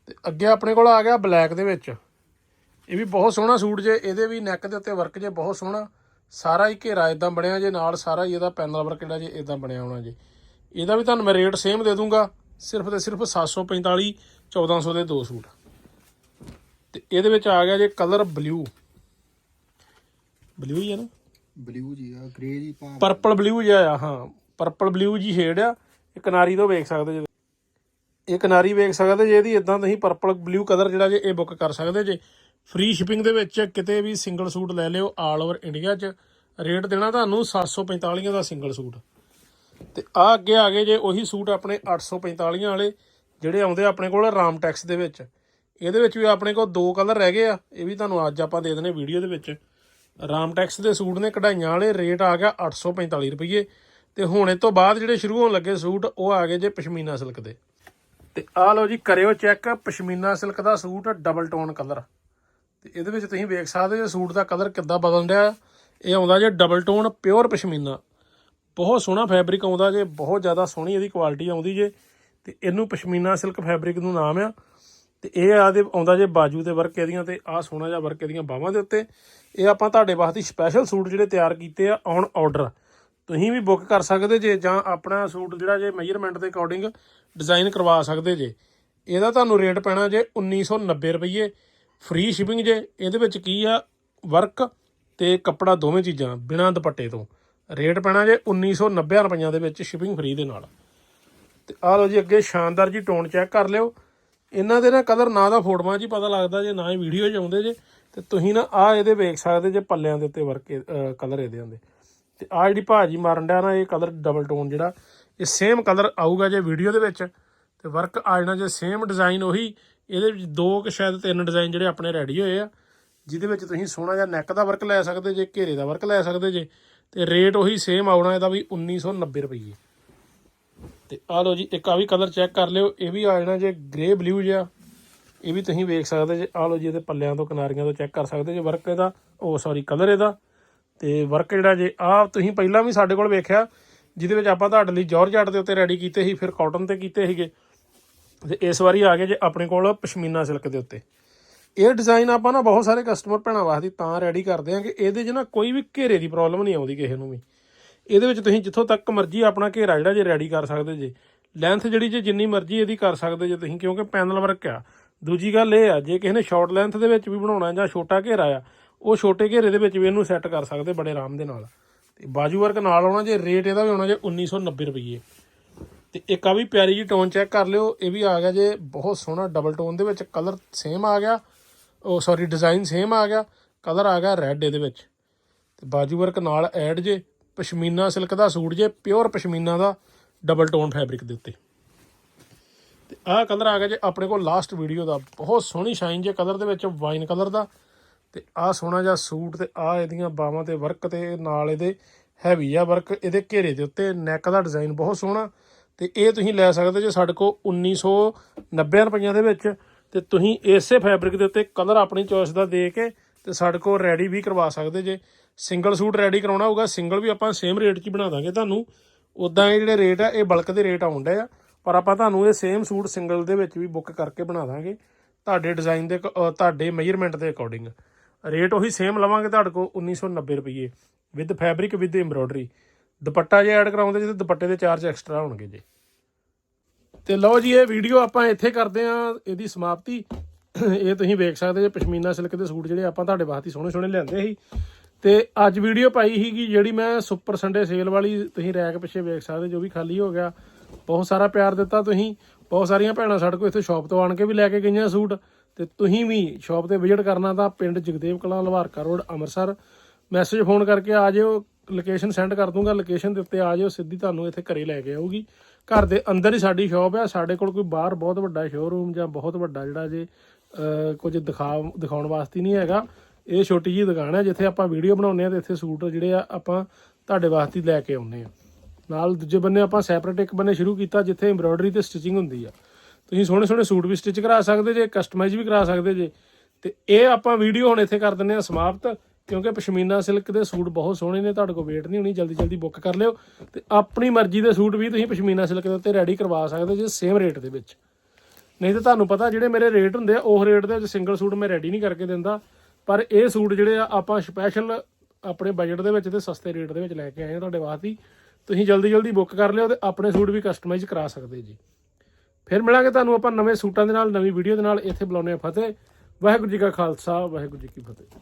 ਤੇ ਅੱਗੇ ਆਪਣੇ ਕੋਲ ਆ ਗਿਆ ਬਲੈਕ ਦੇ ਵਿੱਚ। ਇਹ ਵੀ ਬਹੁਤ ਸੋਹਣਾ ਸੂਟ ਜੇ, ਇਹਦੇ ਵੀ ਨੈਕ ਦੇ ਉੱਤੇ ਵਰਕ ਜੇ ਬਹੁਤ ਸੋਹਣਾ। ਸਾਰਾ ਹੀ ਘੇਰਾ ਇਦਾਂ ਬਣਿਆ ਜੇ ਨਾਲ, ਸਾਰਾ ਹੀ ਇਹਦਾ ਪੈਨਲ ਵਰਕ ਜਿਹੜਾ ਜੇ ਇਦਾਂ ਬਣਿਆ ਹੋਣਾ ਜੇ। ਇਹਦਾ ਵੀ ਤੁਹਾਨੂੰ ਮੈਂ ਰੇਟ ਸੇਮ ਦੇ ਦੂੰਗਾ, ਸਿਰਫ ਤੇ ਸਿਰਫ 745 1400 ਦੇ ਦੋ ਸੂਟ। ਤੇ ਇਹਦੇ ਵਿੱਚ ਆ ਗਿਆ ਜੇ ਕਲਰ ਬਲੂ ਬਲੂ ਹੀ ਹੈ ਨਾ? ਬਲੂ ਜੀ ਆ ਗ੍ਰੇ ਜੀ ਪਾ ਪਰਪਲ ਬਲੂ ਜਿਹਾ ਆ ਹਾਂ। ਪਰਪਲ ਬਲੂ ਜੀ ਸ਼ੇਡ ਆ। ਇਹ ਕਿਨਾਰੀ ਤੋਂ ਵੇਖ ਸਕਦੇ ਜੇ। ਇਹ ਕਿਨਾਰੀ ਵੇਖ ਸਕਦੇ ਜੇ ਇਹਦੀ ਇਦਾਂ ਤੁਸੀਂ ਪਰਪਲ ਬਲੂ ਕਲਰ ਜਿਹੜਾ ਜੇ ਇਹ ਬੁੱਕ ਕਰ ਸਕਦੇ ਜੇ। ਫ੍ਰੀ ਸ਼ਿਪਿੰਗ ਦੇ ਵਿੱਚ ਕਿਤੇ ਵੀ ਸਿੰਗਲ ਸੂਟ ਲੈ ਲਿਓ ਆਲ ਓਵਰ ਇੰਡੀਆ 'ਚ। ਰੇਟ ਦੇਣਾ ਤੁਹਾਨੂੰ 745 ਦਾ ਸਿੰਗਲ ਸੂਟ ਤੇ ਆ ਅੱਗੇ ਆ ਗਏ ਜੇ ਉਹੀ ਸੂਟ ਆਪਣੇ 845 ਵਾਲੇ ਜਿਹੜੇ ਆਉਂਦੇ ਆਪਣੇ ਕੋਲ ਰਾਮਟੈਕਸ ਦੇ ਵਿੱਚ। ਇਹਦੇ ਵਿੱਚ ਵੀ ਆਪਣੇ ਕੋਲ ਦੋ ਕਲਰ ਰਹਿ ਗਏ ਆ। ਇਹ ਵੀ ਤੁਹਾਨੂੰ ਅੱਜ ਆਪਾਂ ਦੇ ਦਨੇ ਵੀਡੀਓ ਦੇ ਵਿੱਚ। ਰਾਮਟੈਕਸ ਦੇ ਸੂਟ ਨੇ, ਕਢਾਈਆਂ ਵਾਲੇ। ਰੇਟ ਆ ਗਿਆ 845 ਰੁਪਏ ਤੇ ਹੁਣ ਇਹ ਤੋਂ ਬਾਅਦ ਜਿਹੜੇ ਸ਼ੁਰੂ ਹੋਣ ਲੱਗੇ ਸੂਟ, ਉਹ ਆ ਗਏ ਜੇ ਪਸ਼ਮੀਨਾ ਸਿਲਕ ਦੇ। ਤੇ ਆਹ ਲਓ ਜੀ, ਕਰਿਓ ਚੈੱਕ ਪਸ਼ਮੀਨਾ ਸਿਲਕ ਦਾ ਸੂਟ ਡਬਲ ਟੋਨ ਕਲਰ ਤੇ ਇਹਦੇ ਵਿੱਚ ਤੁਸੀਂ ਵੇਖ ਸਕਦੇ ਜੇ ਸੂਟ ਦਾ ਕਲਰ ਕਿੱਦਾਂ ਬਦਲ ਰਿਹਾ ਇਹ ਆਉਂਦਾ ਜੇ ਡਬਲ ਟੋਨ ਪਿਓਰ ਪਸ਼ਮੀਨਾ। ਬਹੁਤ ਸੋਹਣਾ ਫੈਬਰਿਕ ਆਉਂਦਾ ਜੇ, ਬਹੁਤ ਜ਼ਿਆਦਾ ਸੋਹਣੀ ਇਹਦੀ ਕੁਆਲਿਟੀ ਆਉਂਦੀ ਜੇ। ਤੇ ਇਹਨੂੰ ਪਸ਼ਮੀਨਾ ਸਿਲਕ ਫੈਬਰਿਕ ਨੂੰ ਨਾਮ ਆ। ਤੇ ਇਹ ਆਦੇ ਆਉਂਦਾ ਜੇ ਬਾਜੂ ਤੇ ਵਰਕ ਇਹਦੀਆਂ ਤੇ ਆਹ ਸੋਹਣਾ ਜਿਹਾ ਵਰਕ ਇਹਦੀਆਂ ਬਾਹਾਂ ਦੇ ਉੱਤੇ। ਇਹ ਆਪਾਂ ਤੁਹਾਡੇ ਵਾਸਤੇ ਸਪੈਸ਼ਲ ਸੂਟ ਜਿਹੜੇ ਤਿਆਰ ਕੀਤੇ ਆ ਔਨ ਆਰਡਰ ਤੁਸੀਂ ਵੀ ਬੁੱਕ ਕਰ ਸਕਦੇ ਜੇ ਜਾਂ ਆਪਣਾ ਸੂਟ ਜਿਹੜਾ ਜੇ ਮੈਜ਼ਰਮੈਂਟ ਦੇ ਅਕੋਰਡਿੰਗ ਡਿਜ਼ਾਈਨ ਕਰਵਾ ਸਕਦੇ ਜੇ। ਇਹਦਾ ਤੁਹਾਨੂੰ ਰੇਟ ਪੈਣਾ ਜੇ 1990 ਰੁਪਏ ਫ੍ਰੀ ਸ਼ਿਪਿੰਗ ਜੇ, ਇਹਦੇ ਵਿੱਚ ਕੀ ਆ? ਵਰਕ ਤੇ ਕੱਪੜਾ ਦੋਵੇਂ ਚੀਜ਼ਾਂ ਬਿਨਾਂ ਦੁਪੱਟੇ ਤੋਂ। ਰੇਟ ਪੈਣਾ ਜੇ 1990 ਰੁਪਈਆਂ ਦੇ ਵਿੱਚ ਸ਼ਿਪਿੰਗ ਫ੍ਰੀ ਦੇ ਨਾਲ। ਤੇ ਆਹ ਲਓ ਜੀ ਅੱਗੇ ਸ਼ਾਨਦਾਰ ਜੀ ਟੋਨ ਚੈੱਕ ਕਰ ਲਿਓ। ਇਹਨਾਂ ਦੇ ਨਾ ਕਲਰ ਨਾ ਦਾ ਫੋਟੋਆਂ 'ਚ ਹੀ ਪਤਾ ਲੱਗਦਾ ਜੇ, ਨਾ ਹੀ ਵੀਡੀਓ 'ਚ ਆਉਂਦੇ ਜੇ। ਤੇ ਤੁਸੀਂ ਨਾ ਆ ਇਹਦੇ ਵੇਖ ਸਕਦੇ ਜੇ ਪੱਲਿਆਂ ਦੇ ਉੱਤੇ ਵਰਕ ਕਲਰ ਇਹਦੇ ਹੁੰਦੇ। ਤੇ ਆ ਜਿਹੜੀ ਭਾਜੀ ਮਾਰਨ ਡਿਆ ਨਾ, ਇਹ ਕਲਰ ਡਬਲ ਟੋਨ ਜਿਹੜਾ, ਇਹ ਸੇਮ ਕਲਰ ਆਊਗਾ ਜੇ ਵੀਡੀਓ ਦੇ ਵਿੱਚ। ਤੇ ਵਰਕ ਆ ਜਾਣਾ ਜੇ ਸੇਮ ਡਿਜ਼ਾਈਨ ਉਹੀ, ਇਹਦੇ ਵਿੱਚ ਦੋ ਕਿ ਸ਼ਾਇਦ ਤਿੰਨ ਡਿਜ਼ਾਈਨ ਜਿਹੜੇ ਆਪਣੇ ਰੈਡੀ ਹੋਏ ਆ। ਜਿਹਦੇ ਵਿੱਚ ਤੁਸੀਂ ਸੋਹਣਾ ਜਿਹਾ ਨੈਕ ਦਾ ਵਰਕ ਲੈ ਸਕਦੇ ਜੇ, ਘੇਰੇ ਦਾ ਵਰਕ ਲੈ ਸਕਦੇ ਜੇ। ਤੇ ਰੇਟ ਉਹੀ ਸੇਮ ਆਉਣਾ ਇਹਦਾ ਵੀ 1990 ਰੁਪਏ ਤੇ ਆ ਲਓ ਜੀ, ਇੱਕ ਆ ਵੀ ਕਲਰ ਚੈੱਕ ਕਰ ਲਿਓ, ਇਹ ਵੀ ਆ ਜਾਣਾ ਜੇ ਗ੍ਰੇ ਬਲੂ ਜਿਹਾ। ਇਹ ਵੀ ਤੁਸੀਂ ਵੇਖ ਸਕਦੇ ਜੇ, ਆ ਲਓ ਜੀ, ਇਹਦੇ ਪੱਲਿਆਂ ਤੋਂ, ਕਿਨਾਰੀਆਂ ਤੋਂ ਚੈੱਕ ਕਰ ਸਕਦੇ ਜੇ ਵਰਕ ਇਹਦਾ, ਉਹ ਸੌਰੀ ਕਲਰ ਇਹਦਾ। ਤੇ ਵਰਕ ਜਿਹੜਾ ਜੇ, ਆ ਤੁਸੀਂ ਪਹਿਲਾਂ ਵੀ ਸਾਡੇ ਕੋਲ ਵੇਖਿਆ, ਜਿਹਦੇ ਵਿੱਚ ਆਪਾਂ ਤੁਹਾਡੇ ਲਈ ਜਾਰਜਟ ਦੇ ਉੱਤੇ ਰੈਡੀ ਕੀਤੇ ਸੀ, ਫਿਰ ਕਾਟਨ ਤੇ ਕੀਤੇ ਸੀਗੇ। ਤੇ ਇਸ ਵਾਰੀ ਆ ਗਏ ਜੇ ਆਪਣੇ ਕੋਲ ਪਸ਼ਮੀਨਾ ਸਿਲਕ ਦੇ ਉੱਤੇ। ਇਹ ਡਿਜ਼ਾਈਨ ਆਪਾਂ ਨਾ ਬਹੁਤ ਸਾਰੇ ਕਸਟਮਰ ਭੈਣਾਂ ਵਾਸਤੇ ਤਾਂ ਰੈਡੀ ਕਰਦੇ ਆ ਕਿ ਇਹਦੇ 'ਚ ਨਾ ਕੋਈ ਵੀ ਘੇਰੇ ਦੀ ਪ੍ਰੋਬਲਮ ਨਹੀਂ ਆਉਂਦੀ ਕਿਸੇ ਨੂੰ ਵੀ। ਇਹਦੇ ਵਿੱਚ ਤੁਸੀਂ ਜਿੱਥੋਂ ਤੱਕ ਮਰਜ਼ੀ ਆਪਣਾ ਘੇਰਾ ਜਿਹੜਾ ਜੇ ਰੈਡੀ ਕਰ ਸਕਦੇ ਜੇ। ਲੈਂਥ ਜਿਹੜੀ ਜੇ ਜਿੰਨੀ ਮਰਜ਼ੀ ਇਹਦੀ ਕਰ ਸਕਦੇ ਜੇ ਤੁਸੀਂ, ਕਿਉਂਕਿ ਪੈਨਲ ਵਰਕ ਆ। ਦੂਜੀ ਗੱਲ ਇਹ ਆ, ਜੇ ਕਿਸੇ ਨੇ ਸ਼ਾਰਟ ਲੈਂਥ ਦੇ ਵਿੱਚ ਵੀ ਬਣਾਉਣਾ ਜਾਂ ਛੋਟਾ ਘੇਰਾ ਆ, ਉਹ ਛੋਟੇ ਘੇਰੇ ਦੇ ਵਿੱਚ ਵੀ ਇਹਨੂੰ ਸੈੱਟ ਕਰ ਸਕਦੇ ਬੜੇ ਆਰਾਮ ਦੇ ਨਾਲ। ਤੇ ਬਾਜੂ ਵਰਕ ਨਾਲ ਆਉਣਾ ਜੇ ਰੇਟ ਇਹਦਾ ਵੀ ਹੋਣਾ ਜੇ 1990 ਰੁਪਏ ਤੇ ਇੱਕ ਆ ਵੀ ਪਿਆਰੀ ਜੀ ਟੋਨ ਚੈੱਕ ਕਰ ਲਿਓ, ਇਹ ਵੀ ਆ ਗਿਆ ਜੇ ਬਹੁਤ ਸੋਹਣਾ ਡਬਲ ਟੋਨ ਦੇ ਵਿੱਚ ਕਲਰ ਸੇਮ ਆ ਗਿਆ। ਉਹ ਸੌਰੀ ਡਿਜ਼ਾਈਨ ਸੇਮ ਆ ਗਿਆ ਕਲਰ ਆ ਗਿਆ ਰੈੱਡ ਇਹਦੇ ਵਿੱਚ। ਤੇ ਬਾਜੂ ਵਰਕ ਨਾਲ ਐਡ ਜੇ ਪਸ਼ਮੀਨਾ ਸਿਲਕ ਦਾ ਸੂਟ ਜੇ ਪਿਓਰ ਪਸ਼ਮੀਨਾ ਦਾ ਡਬਲ ਟੋਨ ਫੈਬਰਿਕ ਦੇ ਉੱਤੇ। ਤੇ ਆਹ ਕਲਰ ਆ ਗਿਆ ਜੇ, ਆਪਣੇ ਕੋਲ ਲਾਸਟ ਵੀਡੀਓ ਦਾ। ਬਹੁਤ ਸੋਹਣੀ ਸ਼ਾਈਨ ਜੇ ਕਲਰ ਦੇ ਵਿੱਚ ਵਾਈਨ ਕਲਰ ਦਾ। ਤੇ ਆਹ ਸੋਹਣਾ ਜਿਹਾ ਸੂਟ ਤੇ ਆਹ ਇਹਦੀਆਂ ਬਾਹਾਂ ਤੇ ਵਰਕ ਤੇ ਨਾਲ ਇਹਦੇ ਹੈਵੀ ਆ ਵਰਕ ਇਹਦੇ ਘੇਰੇ ਦੇ ਉੱਤੇ ਨੈਕ ਦਾ ਡਿਜ਼ਾਈਨ ਬਹੁਤ ਸੋਹਣਾ। ਤੇ ਇਹ ਤੁਸੀਂ ਲੈ ਸਕਦੇ ਜੇ ਸਾਡੇ ਕੋਲ 1990 ਰੁਪਈਆਂ ਦੇ ਵਿੱਚ। ਤੇ ਤੁਸੀਂ ਇਸੇ ਫੈਬਰਿਕ ਦੇ ਉੱਤੇ ਕਲਰ ਆਪਣੀ ਚੋਇਸ ਦਾ ਦੇ ਕੇ ਤੇ ਸਾਡੇ ਕੋਲ ਰੈਡੀ ਵੀ ਕਰਵਾ ਸਕਦੇ ਜੇ। ਸਿੰਗਲ ਸੂਟ ਰੈਡੀ ਕਰਾਉਣਾ ਹੋਊਗਾ ਸਿੰਗਲ ਵੀ ਆਪਾਂ ਸੇਮ ਰੇਟ 'ਚ ਹੀ ਬਣਾ ਦਾਂਗੇ ਤੁਹਾਨੂੰ। ਉਦਾਂ ਇਹ ਜਿਹੜੇ ਰੇਟ ਆ, ਇਹ ਬਲਕ ਦੇ ਰੇਟ ਆਉਂਦੇ ਆ। ਪਰ ਆਪਾਂ ਤੁਹਾਨੂੰ ਇਹ ਸੇਮ ਸੂਟ ਸਿੰਗਲ ਦੇ ਵਿੱਚ ਵੀ ਬੁੱਕ ਕਰਕੇ ਬਣਾ ਦਾਂਗੇ। ਤੁਹਾਡੇ ਡਿਜ਼ਾਈਨ ਦੇ ਅਕ- ਤੁਹਾਡੇ ਮੇਜਰਮੈਂਟ ਦੇ ਅਕੋਰਡਿੰਗ ਰੇਟ ਉਹੀ ਸੇਮ ਲਵਾਂਗੇ ਤੁਹਾਡੇ ਕੋਲ 1990 ਰੁਪਏ with fabric with embroidery dupatta ਜੇ ਐਡ ਕਰਾਉਂਦੇ ਜੇ, ਤੇ ਦੁਪੱਟੇ ਦੇ ਚਾਰਜ ਐਕਸਟਰਾ ਹੋਣਗੇ ਜੇ। ਤੇ ਲਓ ਜੀ, ਇਹ ਵੀਡੀਓ ਆਪਾਂ ਇੱਥੇ ਕਰਦੇ ਆਂ ਇਹਦੀ ਸਮਾਪਤੀ। ਇਹ ਤੁਸੀਂ ਵੇਖ ਸਕਦੇ ਜੇ ਪਸ਼ਮੀਨਾ ਸਿਲਕ ਦੇ ਸੂਟ ਜਿਹੜੇ ਆਪਾਂ ਤੁਹਾਡੇ ਵਾਸਤੇ ਸੋਹਣੇ ਸੋਹਣੇ ਲਿਆਂਦੇ ਸੀ। ਤੇ ਅੱਜ ਵੀਡੀਓ ਪਾਈ ਸੀਗੀ ਜਿਹੜੀ ਮੈਂ ਸੁਪਰ ਸੰਡੇ ਸੇਲ ਵਾਲੀ ਤੁਸੀਂ ਰੈਕ ਪਿੱਛੇ ਵੇਖ ਸਕਦੇ ਜੋ ਵੀ ਖਾਲੀ ਹੋ ਗਿਆ। ਬਹੁਤ ਸਾਰਾ ਪਿਆਰ ਦਿੱਤਾ ਤੁਸੀਂ। ਬਹੁਤ ਸਾਰੀਆਂ ਭੈਣਾਂ ਸਾਡੇ ਕੋਲ ਇੱਥੇ ਸ਼ਾਪ ਤੋਂ ਆਣ ਕੇ ਵੀ ਲੈ ਕੇ ਗਈਆਂ ਸੂਟ। ਤੇ ਤੁਸੀਂ ਵੀ ਸ਼ਾਪ ਤੇ ਵਿਜ਼ਿਟ ਕਰਨਾ ਤਾਂ ਪਿੰਡ Jagdev Kalan Lawarka road, Amritsar. Message phone ਕਰਕੇ ਆ ਜਿਓ, ਲੋਕੇਸ਼ਨ ਸੈਂਡ ਕਰ ਦੂੰਗਾ। ਲੋਕੇਸ਼ਨ ਦੇ ਉੱਤੇ ਆ ਜਿਓ, ਸਿੱਧੀ ਤੁਹਾਨੂੰ ਇੱਥੇ ਘਰੇ ਲੈ ਕੇ ਆਊਗੀ। ਘਰ ਦੇ ਅੰਦਰ ਹੀ ਸਾਡੀ ਸ਼ਾਪ ਆ। ਸਾਡੇ ਕੋਲ ਕੋਈ ਬਾਹਰ ਬਹੁਤ ਵੱਡਾ ਸ਼ੋਰੂਮ ਜਾਂ ਬਹੁਤ ਵੱਡਾ ਜਿਹੜਾ ਜੇ ਕੁਝ ਦਿਖਾ ਦਿਖਾਉਣ ਵਾਸਤੇ ਨਹੀਂ ਹੈਗਾ। ਇਹ ਛੋਟੀ ਜੀ ਦੁਕਾਨ ਹੈ, ਜਿੱਥੇ ਆਪਾਂ ਵੀਡੀਓ ਬਣਾਉਂਦੇ ਆ ਤੇ ਇੱਥੇ ਸੂਟ ਜਿਹੜੇ ਆ ਆਪਾਂ ਤੁਹਾਡੇ ਵਾਸਤੇ ਲੈ ਕੇ ਆਉਂਦੇ ਆ ਨਾਲ ਦੂਜੇ ਬੰਨੇ ਆਪਾਂ ਸੈਪਰੇਟ ਇੱਕ ਬੰਨੇ ਸ਼ੁਰੂ ਕੀਤਾ, ਜਿੱਥੇ ਐਮਬ੍ਰੋਇਡਰੀ ਤੇ ਸਟਿਚਿੰਗ ਹੁੰਦੀ ਆ। ਤੁਸੀਂ ਸੋਹਣੇ ਸੋਹਣੇ ਸੂਟ ਵੀ ਸਟਿਚ ਕਰਾ ਸਕਦੇ ਜੇ ਕਸਟਮਾਈਜ਼ ਵੀ ਕਰਾ ਸਕਦੇ ਜੇ। ਤੇ ਇਹ ਆਪਾਂ ਵੀਡੀਓ ਹੁਣ ਇੱਥੇ ਕਰ ਦਿੰਦੇ ਆ ਸਮਾਪਤ, ਕਿਉਂਕਿ ਪਸ਼ਮੀਨਾ ਸਿਲਕ ਦੇ ਸੂਟ ਬਹੁਤ ਸੋਹਣੇ ਨੇ, ਤੁਹਾਡੇ ਕੋਲ ਵੇਟ ਨਹੀਂ ਹੋਣੀ ਜਲਦੀ ਜਲਦੀ ਬੁੱਕ ਕਰ ਲਿਓ। ਤੇ ਆਪਣੀ ਮਰਜ਼ੀ ਦੇ ਸੂਟ ਵੀ ਤੁਸੀਂ ਪਸ਼ਮੀਨਾ ਸਿਲਕ ਦੇ ਉੱਤੇ ਰੈਡੀ ਕਰਵਾ ਸਕਦੇ ਜੇ ਸੇਮ ਰੇਟ ਦੇ ਵਿੱਚ। ਨਹੀਂ ਤਾਂ ਤੁਹਾਨੂੰ ਪਤਾ ਜਿਹੜੇ ਮੇਰੇ ਰੇਟ ਹੁੰਦੇ ਆ, ਉਹ ਰੇਟ ਦੇ ਵਿੱਚ ਸਿੰਗਲ ਸੂਟ ਮੈਂ ਰੈਡੀ ਨਹੀਂ ਕਰਕੇ ਦਿੰਦਾ। ਪਰ ਇਹ ਸੂਟ ਜਿਹੜੇ ਆ, ਆਪਾਂ ਸਪੈਸ਼ਲ ਆਪਣੇ ਬਜਟ ਦੇ ਵਿੱਚ ਤੇ ਸਸਤੇ ਰੇਟ ਦੇ ਵਿੱਚ ਲੈ ਕੇ ਆਏ ਆ ਤੁਹਾਡੇ ਵਾਸਤੇ। ਤੁਸੀਂ ਜਲਦੀ ਜਲਦੀ ਬੁੱਕ ਕਰ ਲਿਓ ਤੇ ਆਪਣੇ ਸੂਟ ਵੀ ਕਸਟਮਾਈਜ਼ ਕਰਾ ਸਕਦੇ ਜੀ। ਫਿਰ ਮਿਲਾਂਗੇ ਤੁਹਾਨੂੰ ਆਪਾਂ ਨਵੇਂ ਸੂਟਾਂ ਦੇ ਨਾਲ, ਨਵੀਂ ਵੀਡੀਓ ਦੇ ਨਾਲ। ਇੱਥੇ ਬੁਲਾਉਂਦੇ ਆ ਫਤਿਹ। ਵਾਹਿਗੁਰੂ ਜੀ ਕਾ ਖਾਲਸਾ, ਵਾਹਿਗੁਰੂ ਜੀ ਕੀ ਫਤਿਹ।